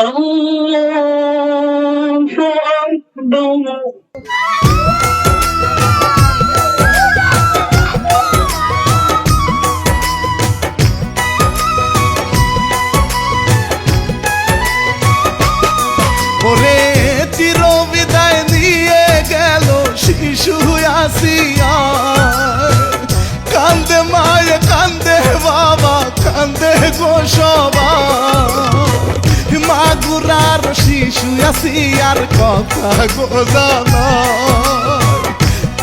الله أكبر শিশু আসিয়ার কথা গো জানা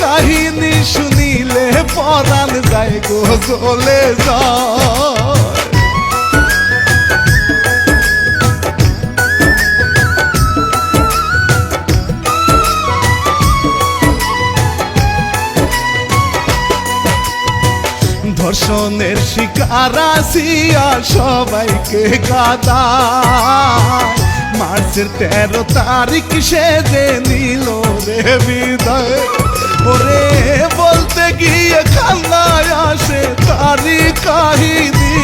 কাহিনী শুনিলে পরাণ যায় গো চলে যায়। ধর্ষণের শিকার আসিয়া সবাইকে গাদা। মার্চের তেরো তারিখ সে যে নিল রে বিদায়। ওরে বলতে গিয়ে খান্নায় আসে তারি কাহিনী।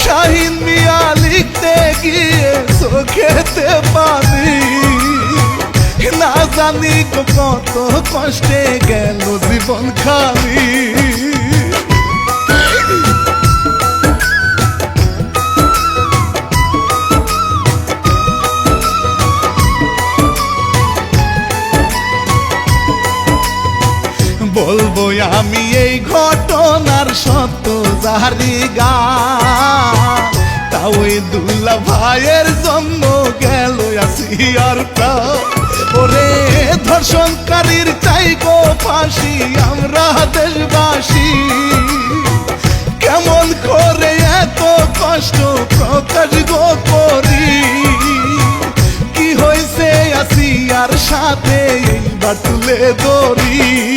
শাহিন মিয়া লিখতে গিয়ে চোখেতে পানি। না জানি কত কষ্টে গেল জীবন খালি জারি গা তা ওই দুল্লা ভাইয়ের জন্য গেল আসিয়ার প্রাণ। ওরে ধর্ষণকারীর চাই গো ফাঁসি, আমরা দেশবাসী। কেমন করে এত কষ্ট প্রকাশ গো করি। কি হয়েছে আসিয়ার সাথে এইবার তুলে দড়ি?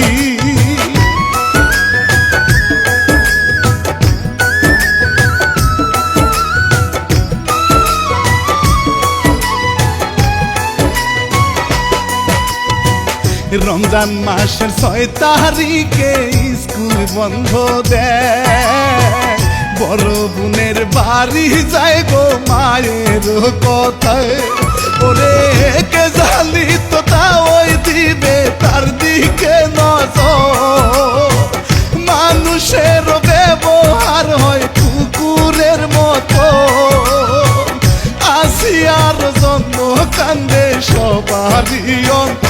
রমজান মাসের ছয় তারিখে স্কুল বন্ধ দেয়। বড় বোনের বাড়ি গো মায়ের কথায়। ওরে কে জালি তো তা ওই দিবে তার দিকে নজর। মানুষের ব্যবহার হয় কুকুরের মতো। আসিয়ার জন্য কান্দে সবারই অন্ত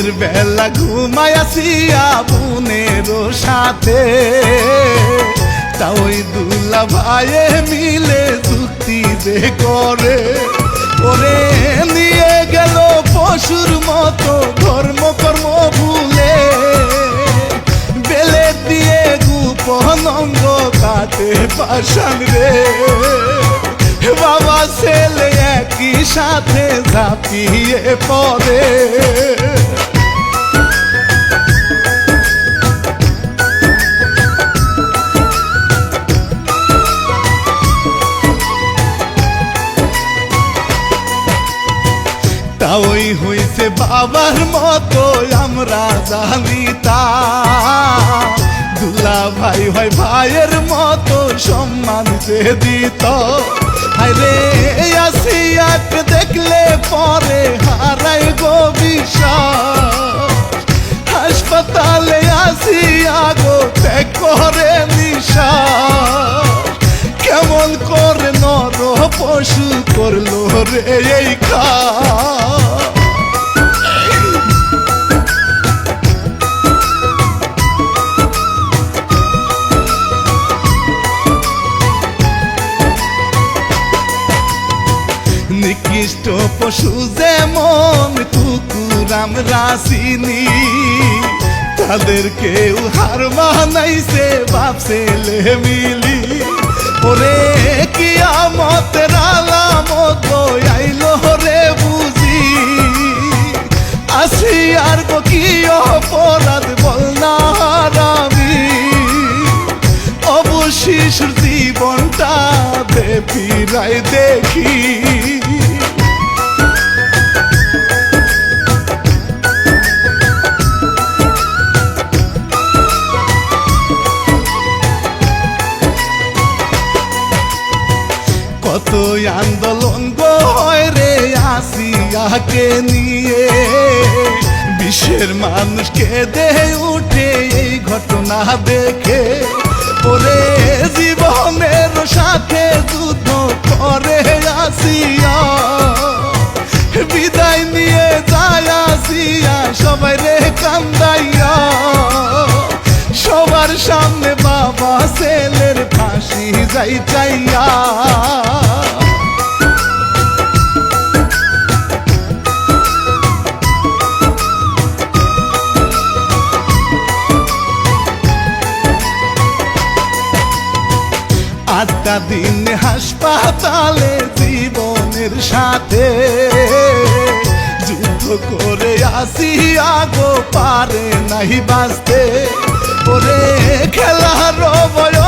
রাতের বেলা ঘুমায় আসিয়া সাথে। তা ওই দুলা ভাইয়ে মিলে যুক্তি যে করে। ওরে নিয়ে গেল পশুর মতো ধর্ম কর্ম ভুলে। বেলে দিয়ে গোপন অঙ্গ কাটে পাশান রে। বাবা ছেলে একই সাথে ঝাঁপিয়ে পড়ে। তা ওই হইছে বাবার মতো আমরা জানি তা দুলা ভাই হয় ভাইয়ের মতো সম্মান যে দিত। আরে আসিয়াকে দেখলে পরে হারাই গো হাসপাতালে আসিয়া গো ত্যাগ করে নিশা। কেমন করে নর পশু করল রে এই খা পশু যেমন কুকুরাম রাসিনী তাদের কেউ হার মানাইছে, বাপ ছেলে মিলি। ওরে, কিয়ামত আলামত আইলো রে বুঝি। আসি আর কি অপরাধ বল না হারামি অবশিশুর জীবনটা দে ফিরাই দেখি। মাইয়াকে নিয়ে বিশ্বের মানুষকে দেহে উঠে এই ঘটনা দেখে। ওরে জীবনের সাথে যুদ্ধ করে আসিয়া। বিদায় নিয়ে যায় আসিয়া, সবাই রে কান্দাইয়া। সবার সামনে বাবা ছেলের ফাঁসি যাই চাইয়া। আটটা দিন হাসপাতালে জীবনের সাথে যুদ্ধ করে আসি, আগো পারে নাহি বাঁচতে। ওরে খেলার বয়সে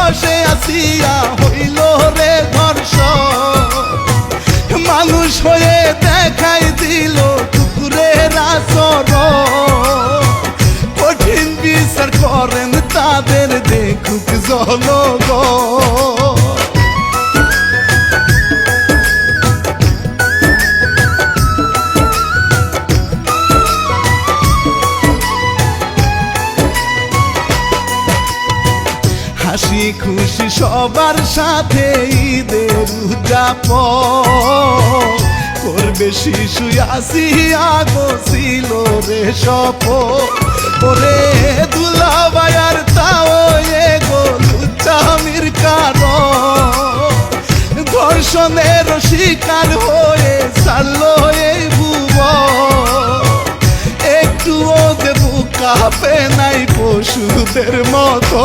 সবার সাথে ঈদের উদযাপন। করবে শিশু আসি আগো ছিল রে সপ ওরে দুলা বায়ার তাও এ গো লুচামির কারণ। ধর্ষণের শিকার হয়ে চাললো একটুও দেবু কাঁপে নাই পশুদের মতো।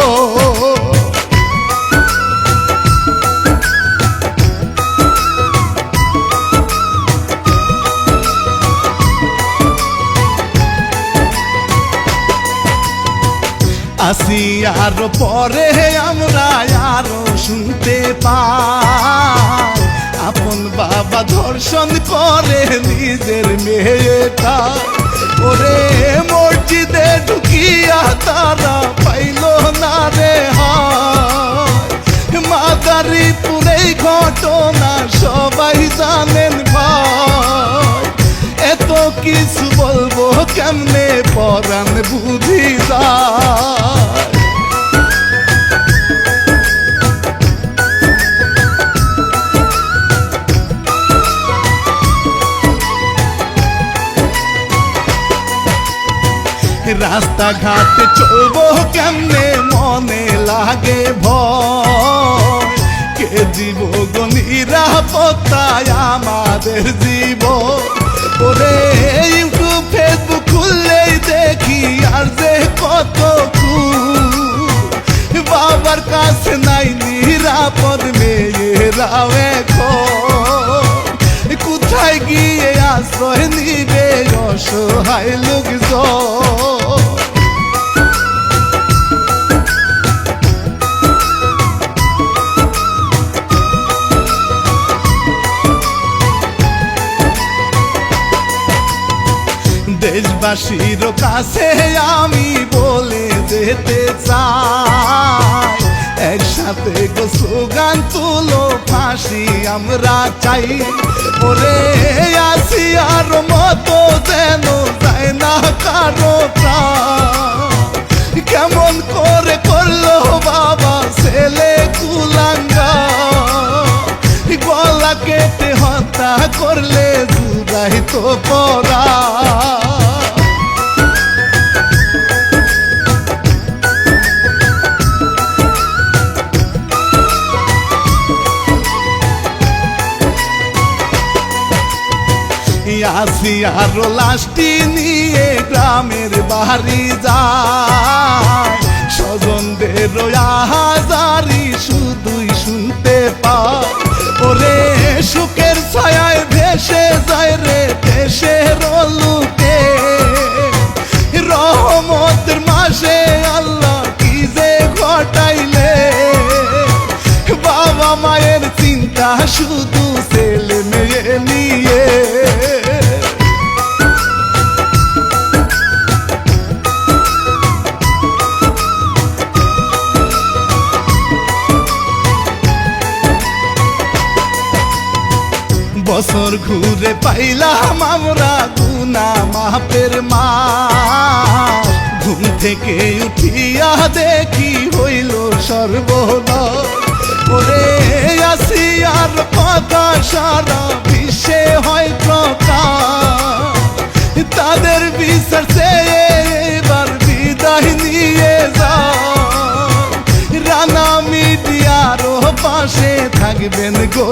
আসি আর পরে আমরা আরও শুনতে পাই। আপন বাবা ধর্ষণ করে নিজের মেয়েটা। ওরে মসজিদে ঢুকিয়া তারা পাইল না রে মাদারীপুরে ঘটনা সবাই জানেন ভাই। কিছু বলব, কেমনে পরাণ বুঝি যায় রাস্তাঘাটে চলবো, কেমনে মনে লাগে ভয়। কে দিব গো নিরাপত্তায় আমাদের জীব ওরে, ইউটিউব ফেসবুক খুললেই দেখি আর যে কত। বাবার কাছে নাই নিরাপদ মেয়েরাও এখন কোথায় গিয়ে আশ্রয় নিবে অসহায় লোকজন দেশবাসীর কাছে আমি বলে যেতে চাই। একসাথে গো স্লোগান তুলো, ফাঁসি আমরা চাই। আসি আর মতো যেন যায় না কারও কেমন করে করল বাবা ছেলে কুলাঙ্গা। গলা কেটে হত্যা করলে জুদাই তো পড়া আসি আরও নিয়ে গ্রামের যায় স্বজনদের হাজারি শুধুই শুনতে ওরে সুখের ভেসে যায় রে লোকে রহমতের মাসে আল্লাহ কি যে ঘটাইলে। বাবা মায়ের চিন্তা শুধু বছর ঘুরে পাইলাম আমরা গুনা মাপের মা ঘুম থেকে উঠিয়া দেখি হইল সর্বনাশ। ওরে আসিয়ার কথা সারা বিশ্বে হয় প্রকাশ। তাদের বিচার এবার বিদায় নিয়ে যাও। রানা মিডিয়ারও পাশে থাকবেন গো